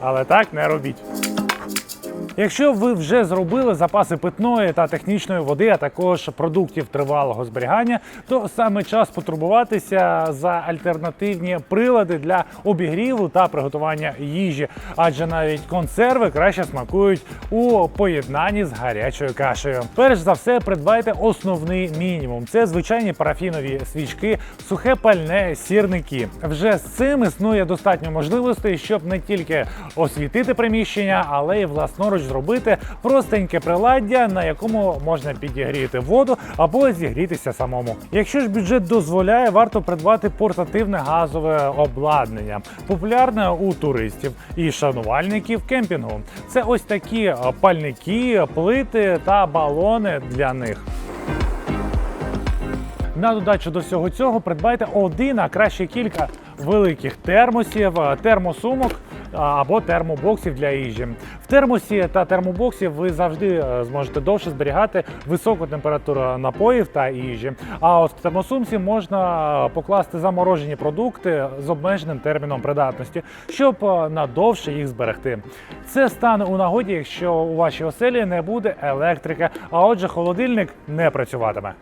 Але так не робіть. Якщо ви вже зробили запаси питної та технічної води, а також продуктів тривалого зберігання, то саме час потурбуватися за альтернативні прилади для обігріву та приготування їжі, адже навіть консерви краще смакують у поєднанні з гарячою кашею. Перш за все, придбайте основний мінімум: це звичайні парафінові свічки, сухе пальне, сірники. Вже з цим існує достатньо можливостей, щоб не тільки освітити приміщення, але й власноруч зробити простеньке приладдя, на якому можна підігріти воду або зігрітися самому. Якщо ж бюджет дозволяє, варто придбати портативне газове обладнання, популярне у туристів і шанувальників кемпінгу. Це ось такі е, пальники, плити та балони для них. На додачу до всього цього придбайте один, а краще кілька великих термосів, е, термосумок або термобоксів для їжі. В термосі та термобоксі ви завжди е, зможете довше зберігати високу температуру напоїв та їжі. А от в термосумці можна покласти заморожені продукти з обмеженим терміном придатності, щоб е, надовше їх зберегти. Це стане у нагоді, якщо у вашій оселі не буде електрики, а отже, холодильник не працюватиме.